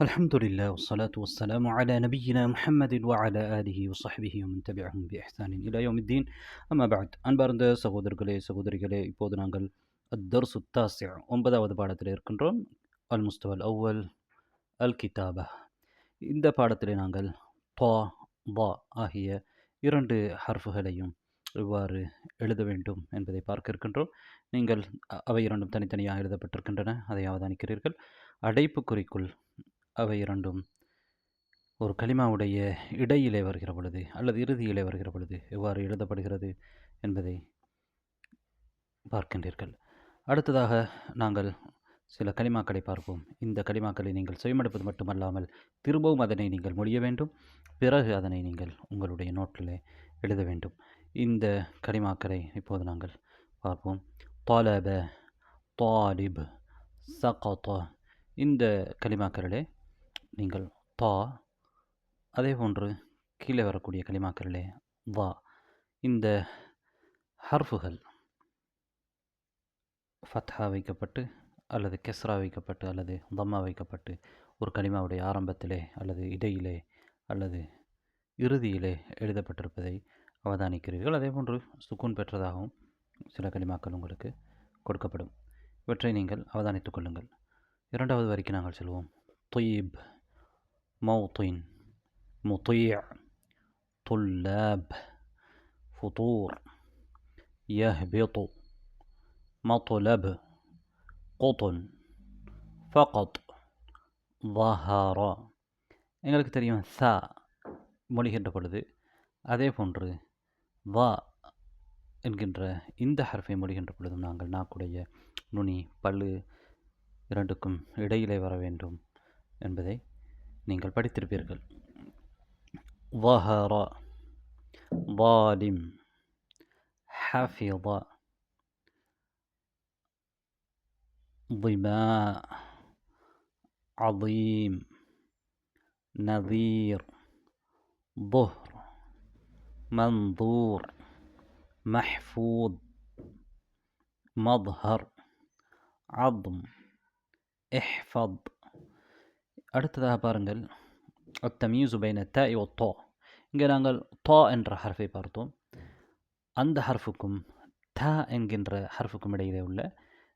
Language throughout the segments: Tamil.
الحمد لله والصلاة والسلام على نبينا محمد وعلى آله وصحبه ومن تبعهم بإحسان إلى يوم الدين أما بعد அன்பார்ந்த சகோதரர்களே சகோதரிகளே இப்போது நாங்கள் அத்தர்சு தாசியா ஒன்பதாவது பாடத்தில் இருக்கின்றோம் அல் முஸ்தவல் அவ்வல் அல் கிதாபா இந்த பாடத்திலே நாங்கள் தா பா ஆகிய இரண்டு ஹர்ஃபுகளையும் எவ்வாறு எழுத வேண்டும் என்பதை பார்க்க இருக்கின்றோம் நீங்கள் அ- அவை இரண்டும் தனித்தனியாக எழுதப்பட்டிருக்கின்றன அதை அவதானிக்கிறீர்கள் அடைப்புக்குறிக்குள் அவை இரண்டும் ஒரு களிமாவுடைய இடையிலே வருகிற பொழுது அல்லது இறுதியிலே வருகிற பொழுது எவ்வாறு எழுதப்படுகிறது என்பதை பார்க்கின்றீர்கள். அடுத்ததாக நாங்கள் சில களிமாக்களை பார்ப்போம். இந்த களிமாக்களை நீங்கள் சுயமெடுப்பது மட்டுமல்லாமல் திரும்பவும் அதனை நீங்கள் மொழிய வேண்டும். பிறகு அதனை நீங்கள் உங்களுடைய நோட்டில் எழுத வேண்டும். இந்த களிமாக்களை இப்போது நாங்கள் பார்ப்போம். தாலப தாலிப் சகாத்தா இந்த களிமாக்களிலே நீங்கள் தா அதே போன்று கீழே வரக்கூடிய களிமாக்களிலே வா. இந்த ஹர்ஃபுகள் ஃபத்ஹா வைக்கப்பட்டு அல்லது கெஸ்ரா வைக்கப்பட்டு அல்லது தம்மா வைக்கப்பட்டு ஒரு கனிமாவுடைய ஆரம்பத்திலே அல்லது இடையிலே அல்லது இறுதியிலே எழுதப்பட்டிருப்பதை அவதானிக்கிறீர்கள். அதே போன்று சுக்குன் பெற்றதாகவும் சில கனிமாக்கள் உங்களுக்கு கொடுக்கப்படும். இவற்றை நீங்கள் அவதானித்துக் கொள்ளுங்கள். இரண்டாவது வரைக்கும் நாங்கள் செல்வோம். தொயீப் موطن مطيع طلاب فطور يهبط مطلب قطن فقط ظهر எங்களுக்கு தெரியும் சா மொழிகின்ற பொழுது அதே போன்று வா என்கின்ற இந்த ஹர்ஃபை மொழிகின்ற பொழுதும் நாங்கள் நாக்குடைய நுனி பல்லு இரண்டுக்கும் இடையிலே வர வேண்டும் என்பதை நீங்கள் படித்திருப்பீர்கள் ظهر ظالم حفظ ظماء عظيم نظير ظهر منظور محفوظ مظهر عظم احفظ அடுத்ததாக பாருங்கள். அத்தமியூசு பைன த யோ தோ. இங்கே நாங்கள் தோ என்ற ஹர்ஃபை பார்த்தோம். அந்த ஹர்ஃபுக்கும் த என்கின்ற ஹர்ஃபுக்கும் இடையிலே உள்ள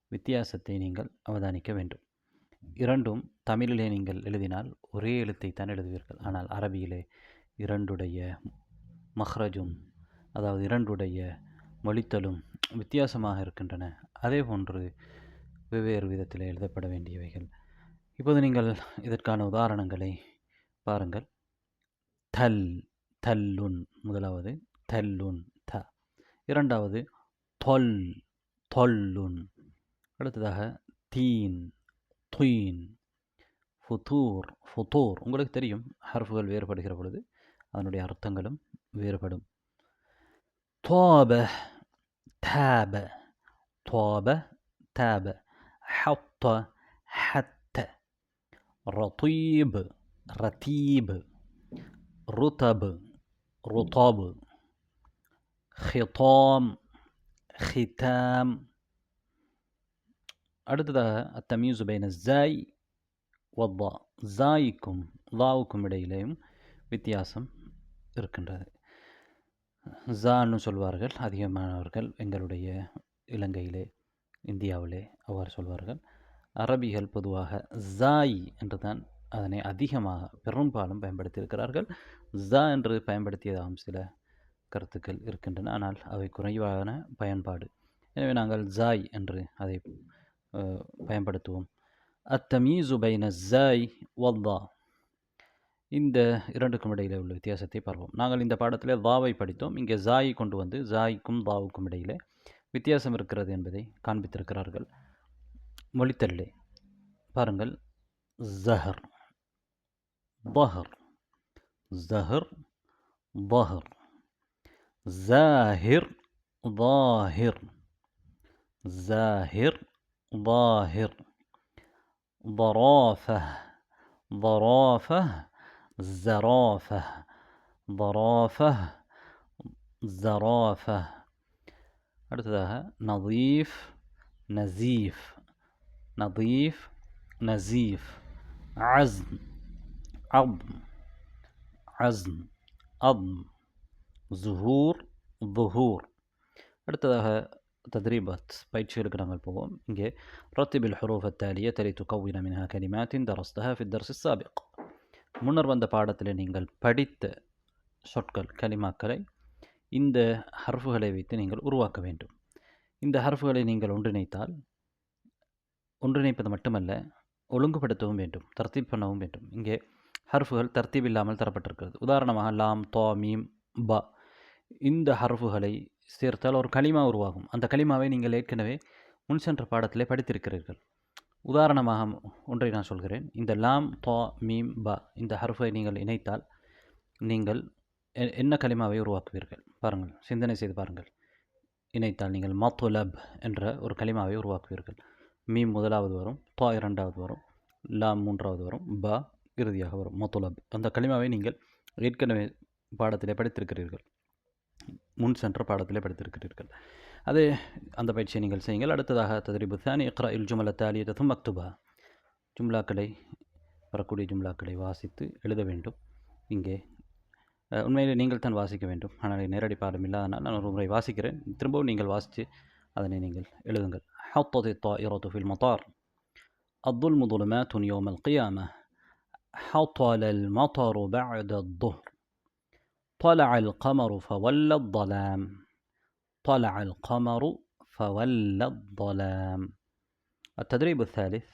வித்தியாசத்தை நீங்கள் அவதானிக்க வேண்டும். இரண்டும் தமிழிலே நீங்கள் எழுதினால் ஒரே எழுத்தை தான் எழுதுவீர்கள். ஆனால் அரபியிலே இரண்டுடைய மஹ்ரஜும் அதாவது இரண்டுடைய மொழித்தலும் வித்தியாசமாக இருக்கின்றன. அதே போன்று வெவ்வேறு விதத்தில் எழுதப்பட வேண்டியவைகள். இப்போது நீங்கள் இதற்கான உதாரணங்களை பாருங்கள். தல் தல்லுன் முதலாவது. தல்லுன் த. இரண்டாவது தொல் தொல்லுன். அடுத்ததாக தீன் துயின். ஃபுதூர் ஃபுதூர். உங்களுக்கு தெரியும் ஹர்ஃபுகள் வேறுபடுகிற பொழுது அதனுடைய அர்த்தங்களும் வேறுபடும். தோப தாப. தோப தாப. ஹப்ப ஹத் رطيب رتيب رطب رطب خطام ختام அடுத்ததாக அத்தமீசு பைன ஜாய் வத்தா ஜாய்க்கும் லாவுக்கும் இடையிலேயும் வித்தியாசம் இருக்கின்றது ஜான்னு சொல்வார்கள் அதிகமானவர்கள் எங்களுடைய இலங்கையிலே இந்தியாவிலே அவ்வாறு சொல்வார்கள் அரபிகள் பொதுவாக ஜாய் என்று தான் அதனை அதிகமாக பெரும்பாலும் பயன்படுத்தியிருக்கிறார்கள். ஜா என்று பயன்படுத்தியதாகவும் சில கருத்துக்கள் இருக்கின்றன. ஆனால் அவை குறைவான பயன்பாடு. எனவே நாங்கள் ஜாய் என்று அதை பயன்படுத்துவோம். அத்தமீசு பைன ஜாய் வல்லா. இந்த இரண்டுக்கும் இடையிலே உள்ள வித்தியாசத்தை பார்ப்போம். நாங்கள் இந்த பாடத்திலே வாவை படித்தோம். இங்கே ஜாய் கொண்டு வந்து ஜாய்க்கும் தாவுக்கும் இடையிலே வித்தியாசம் இருக்கிறது என்பதை காண்பித்திருக்கிறார்கள். மொழித்தல்லே பாருங்கள் ஜஹர் பஹர் ஜஹர் பஹர் ஜாஹிர் ظاهر زاهر ظاهر ضرافة ضرافة زرافة ضرافة زرافة அடுத்ததாக நதீஃப் நசீஃப் நதீஃப் நசீஃப் அஸ்ம் அப் அஸ்ம் அம் ஜுஹூர் துஹூர் அடுத்ததாக தத்ரீபத் பயிற்சிகளுக்கு நாங்கள் போவோம் இங்கே رتب الحروف التالية لتكون منها كلمات درستها في الدرس السابق முன்னர் வந்த பாடத்தில் நீங்கள் படித்த சொற்கள் கலிமாக்களை இந்த ஹர்ஃபுகளை வைத்து நீங்கள் உருவாக்க வேண்டும் இந்த ஹர்ஃபுகளை நீங்கள் ஒன்றிணைத்தால் ஒன்றிணைப்பது மட்டுமல்ல ஒழுங்குபடுத்தவும் வேண்டும் தர்த்தீப் பண்ணவும் வேண்டும். இங்கே ஹர்ஃபுகள் தர்த்தீப் இல்லாமல் தரப்பட்டிருக்கிறது. உதாரணமாக லாம் தோ மீம் ப. இந்த ஹர்ஃபுகளை சேர்த்தால் ஒரு களிமா உருவாகும். அந்த களிமாவை நீங்கள் ஏற்கனவே முன் சென்ற பாடத்திலே படித்திருக்கிறீர்கள். உதாரணமாக ஒன்றை நான் சொல்கிறேன். இந்த லாம் தோ மீம் ப இந்த ஹர்ஃபை நீங்கள் இணைத்தால் நீங்கள் எ- என்ன களிமாவை உருவாக்குவீர்கள்? பாருங்கள். சிந்தனை செய்து பாருங்கள். இணைத்தால் நீங்கள் மத்துலப் என்ற ஒரு களிமாவை உருவாக்குவீர்கள். மீ முதலாவது வரும் தோ இரண்டாவது வரும் லா மூன்றாவது வரும் ப இறுதியாக வரும். மொத்தலப் அந்த களிமாவை நீங்கள் ஏற்கனவே பாடத்திலே படித்திருக்கிறீர்கள். முன் சென்ற பாடத்திலே படித்திருக்கிறீர்கள். அதே அந்த பயிற்சியை நீங்கள் செய்யுங்கள். அடுத்ததாக ததிரிபு தானி இக்ரா இல் ஜுமல தாலியதும் மக்துபா. ஜும்லாக்களை வரக்கூடிய ஜும்லாக்களை வாசித்து எழுத வேண்டும். இங்கே உண்மையில் உண்மையிலே நீங்கள் தான் வாசிக்க வேண்டும். ஆனால் நேரடி பாடம் இல்லாதனால் நான் ஒரு முறை வாசிக்கிறேன். திரும்பவும் நீங்கள் வாசித்து அதனை நீங்கள் எழுதுங்கள். حطت الطائرة في المطار الظلم ظلمات يوم القيامة حطل المطر بعد الظهر طلع القمر فولى الظلام طلع القمر فولى الظلام التدريب الثالث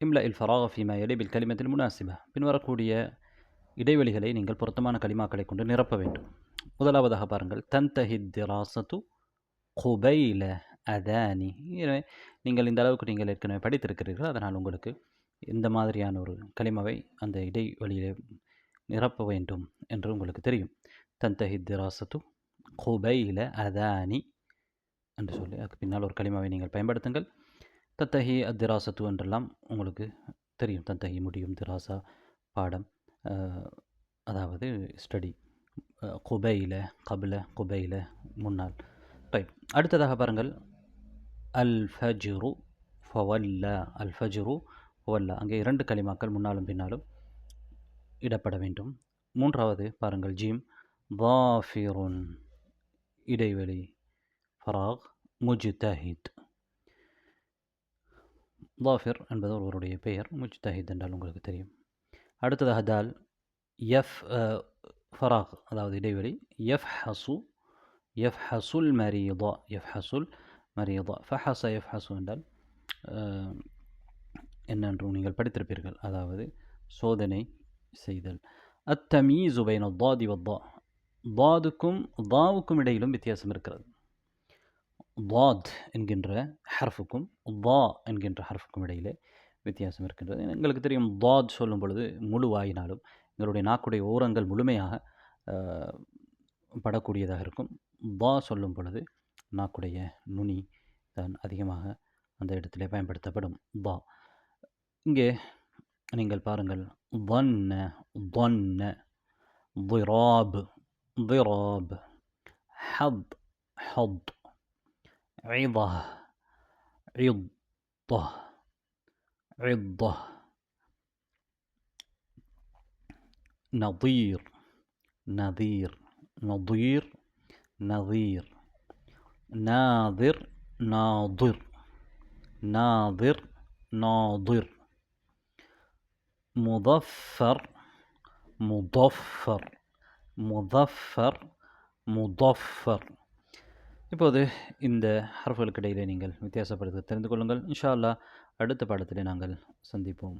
املأ الفراغ فيما يلي بالكلمة المناسبة பின்வரக்கூடிய இடைவெளிகளை நீங்கள் பொருத்தமான கலிமாக்களை கொண்டு நிரப்ப வேண்டும் முதலாவதாக பாருங்கள் தன்தஹி திராசத்து குபைல அதானி எனவே நீங்கள் இந்த அளவுக்கு நீங்கள் ஏற்கனவே படித்திருக்கிறீர்கள். அதனால் உங்களுக்கு இந்த மாதிரியான ஒரு களிமவை அந்த இடைவெளியிலே நிரப்ப வேண்டும் என்று உங்களுக்கு தெரியும். தந்தஹி திராசத்து குபைல அதானி என்று சொல்லி அதுக்கு பின்னால் ஒரு கலிமாவை நீங்கள் பயன்படுத்துங்கள். தத்தஹி அத்திராசத்து என்றெல்லாம் உங்களுக்கு தெரியும். தத்தஹி முடியும் திராசா பாடம் அதாவது ஸ்டடி குபையில் கபில குபையில் முன்னால் ரைட் அடுத்ததாக பாருங்கள். அல் ஃபஜ்ரு ஃபவல்ல அல் ஃபஜ்ரு ஃபவல்லா. அங்கே இரண்டு கலிமாக்கள் முன்னாலும் பின்னாலும் இடப்பட வேண்டும். மூன்றாவது பாருங்கள் ஜீம். வாஃபிருன் இடைவெளி. ஃபராக் முஜ்தஹித். லாஃபிர் என்பது ஒருவருடைய பெயர். முஜ்தஹித் என்றால் உங்களுக்கு தெரியும். அடுத்ததாக தால். எஃப் ஃபராக் அதாவது இடைவெளி. எஃப் ஹசு எஃப் ஹசுல் மரீதா. எஃப் ஹசுல் மரீதா ஃபஹச எஃப் ஹசு என்றால் அஹ், என்னென்று நீங்கள் படித்திருப்பீர்கள். அதாவது சோதனை செய்தல். அத்தமீசு பைன தாதி வத்தா தாதுக்கும் தாவுக்கும் இடையிலும் வித்தியாசம் இருக்கிறது. தாத் என்கின்ற ஹர்ஃபுக்கும் தா என்கின்ற ஹர்ஃபுக்கும் இடையிலே வித்தியாசம் இருக்கின்றது. எங்களுக்கு தெரியும் தாத் சொல்லும் பொழுது முழு வாயினாலும் எங்களுடைய நாக்குடைய ஓரங்கள் முழுமையாக படக்கூடியதாக இருக்கும். தா சொல்லும் பொழுது நாக்குடைய நுனி தான் அதிகமாக அந்த இடத்திலே பயன்படுத்தப்படும் தா இங்கே நீங்கள் பாருங்கள் ظن ظن ضراب ضراب حظ حظ عظة عضة عضة نظير نظير نظير نظير ناظر ناظر ناظر ناظر مظفر مضفر مظفر مضفر இப்போது இந்த ஹர்ஃபுகளுக்கு இடையிலே நீங்கள் வித்தியாசப்படுத்த தெரிந்து கொள்ளுங்கள் இன்ஷா அல்லாஹ் அடுத்த பாடத்திலே நாங்கள் சந்திப்போம்